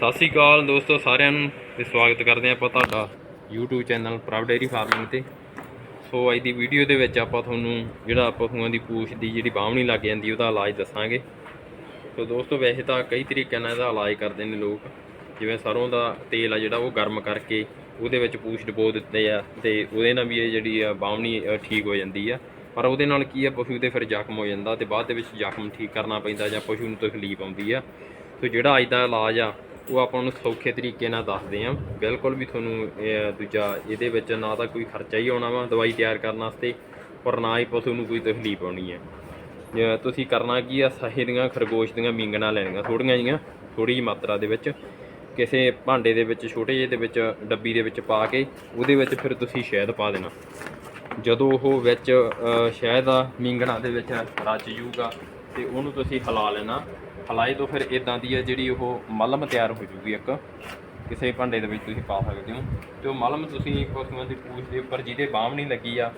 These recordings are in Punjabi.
ਸਤਿ ਸ਼੍ਰੀ ਅਕਾਲ ਦੋਸਤੋ, ਸਾਰਿਆਂ ਨੂੰ ਤੇ ਸਵਾਗਤ ਕਰਦੇ ਹਾਂ ਆਪਾਂ ਤੁਹਾਡਾ YouTube channel Prabh dairy farming ਤੇ। ਸੋ ਅੱਜ ਦੀ ਵੀਡੀਓ ਦੇ ਵਿੱਚ ਆਪਾਂ ਤੁਹਾਨੂੰ ਜਿਹੜਾ ਪਸ਼ੂਆਂ ਦੀ ਪੂਛ ਦੀ ਜਿਹੜੀ ਬਾਹਮਣੀ ਲੱਗ ਜਾਂਦੀ ਉਹਦਾ ਇਲਾਜ ਦੱਸਾਂਗੇ। ਸੋ ਦੋਸਤੋ, ਵੈਸੇ ਤਾਂ ਕਈ ਤਰੀਕਿਆਂ ਨਾਲ ਇਹਦਾ ਇਲਾਜ ਕਰਦੇ ਨੇ ਲੋਕ। ਜਿਵੇਂ ਸਰੋਂ ਦਾ ਤੇਲ ਆ ਜਿਹੜਾ, ਉਹ ਗਰਮ ਕਰਕੇ ਉਹਦੇ ਵਿੱਚ ਪੂਛ ਡਬੋ ਦਿੱਤੇ ਆ ਤੇ ਉਹਦੇ ਨਾਲ ਵੀ ਇਹ ਜਿਹੜੀ ਆ ਬਾਹਮਣੀ ਠੀਕ ਹੋ ਜਾਂਦੀ ਆ। ਪਰ ਉਹਦੇ ਨਾਲ ਕੀ ਆ, ਪਸ਼ੂ ਦੇ ਫਿਰ ਜ਼ਖਮ ਹੋ ਜਾਂਦਾ ਤੇ ਬਾਅਦ ਦੇ ਵਿੱਚ ਜ਼ਖਮ ਠੀਕ ਕਰਨਾ ਪੈਂਦਾ ਜਾਂ ਪਸ਼ੂ ਨੂੰ ਤਕਲੀਫ ਆਉਂਦੀ ਆ। ਸੋ ਜਿਹੜਾ ਅੱਜ ਦਾ ਇਲਾਜ ਆ ਉਹ ਆਪਾਂ ਨੂੰ ਸੌਖੇ ਤਰੀਕੇ ਨਾਲ ਦੱਸਦੇ ਆ। ਬਿਲਕੁਲ ਵੀ ਤੁਹਾਨੂੰ, ਇਹ ਦੂਜਾ ਇਹਦੇ ਵਿੱਚ ਨਾ ਤਾਂ ਕੋਈ ਖਰਚਾ ਹੀ ਆਉਣਾ ਵਾ ਦਵਾਈ ਤਿਆਰ ਕਰਨ ਵਾਸਤੇ ਪਰ ਨਾ ਹੀ ਪਸ਼ੂ ਨੂੰ ਕੋਈ ਤਕਲੀਫ ਆਉਣੀ ਹੈ। ਤੁਸੀਂ ਕਰਨਾ ਕੀ ਆ, ਸਹੀ ਦੀਆਂ, ਖਰਗੋਸ਼ ਦੀਆਂ ਮੀਂਗਣਾ ਲੈਣੀਆਂ ਥੋੜੀਆਂ ਜੀਆਂ ਥੋੜੀ ਜਿਹੀ ਮਾਤਰਾ ਦੇ ਵਿੱਚ। ਕਿਸੇ ਭਾਂਡੇ ਦੇ ਵਿੱਚ, ਛੋਟੇ ਜਿਹੇ ਦੇ ਵਿੱਚ, ਡੱਬੀ ਦੇ ਵਿੱਚ ਪਾ ਕੇ, ਉਹਦੇ ਵਿੱਚ ਫਿਰ ਤੁਸੀਂ ਸ਼ਹਿਦ ਪਾ ਦੇਣਾ। ਜਦੋਂ ਉਹ ਵਿੱਚ ਸ਼ਹਿਦ ਆ, ਮੀਂਗਣਾ ਦੇ ਵਿੱਚ ਰਚ ਜੂਗਾ ਤੇ ਉਹਨੂੰ ਤੁਸੀਂ ਹਿਲਾ ਲੈਣਾ। ਹਲਾਏ ਤੋਂ ਫਿਰ ਇਦਾਂ ਦੀ ਆ ਜਿਹੜੀ ਉਹ ਮਲਮ ਤਿਆਰ ਹੋ ਜੂਗੀ ਇੱਕ। ਕਿਸੇ ਭਾਂਡੇ ਦੇ ਵਿੱਚ ਤੁਸੀਂ ਪਾ ਸਕਦੇ ਹੋ। ਤੇ ਉਹ ਮਲਮ ਤੁਸੀਂ ਪਸ਼ੂਆਂ ਦੀ ਪੂਛ ਦੇ ਉੱਪਰ ਜਿਹਦੇ ਬਾਹਮ ਨਹੀਂ ਲੱਗੀ ਆ,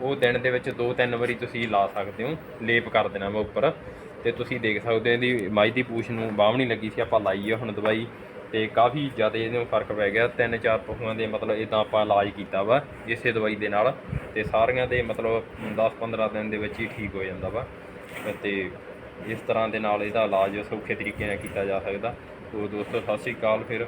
ਉਹ ਦਿਨ ਦੇ ਵਿੱਚ ਦੋ ਤਿੰਨ ਵਾਰੀ ਤੁਸੀਂ ਲਾ ਸਕਦੇ ਹੋ। ਲੇਪ ਕਰ ਦੇਣਾ ਵਾ ਉੱਪਰ। ਤੇ ਤੁਸੀਂ ਦੇਖ ਸਕਦੇ ਹੋ ਇਹਦੀ ਮਾਈ ਦੀ ਪੂਛ ਨੂੰ ਬਾਹਮ ਨਹੀਂ ਲੱਗੀ ਸੀ, ਆਪਾਂ ਲਾਈ ਆ ਹੁਣ ਦਵਾਈ। ਤੇ ਕਾਫੀ ਜ਼ਿਆਦਾ ਇਹਨੂੰ ਫ਼ਰਕ ਪੈ ਗਿਆ। ਤਿੰਨ ਚਾਰ ਪਸ਼ੂਆਂ ਦੇ ਮਤਲਬ ਇਦਾਂ ਆਪਾਂ ਇਲਾਜ ਕੀਤਾ ਵਾ ਇਸੇ ਦਵਾਈ ਦੇ ਨਾਲ। ਤੇ ਸਾਰੀਆਂ ਦੇ ਮਤਲਬ 10-15 ਦਿਨ ਦੇ ਵਿੱਚ ਹੀ ਠੀਕ ਹੋ ਜਾਂਦਾ ਵਾ। ਤੇ ਇਸ ਤਰ੍ਹਾਂ ਦੇ ਨਾਲ ਇਹਦਾ ਇਲਾਜ ਸੌਖੇ ਤਰੀਕੇ ਨਾਲ ਕੀਤਾ ਜਾ ਸਕਦਾ। ਸੋ ਦੋਸਤੋ, ਸਤਿ ਸ਼੍ਰੀ ਅਕਾਲ। ਫਿਰ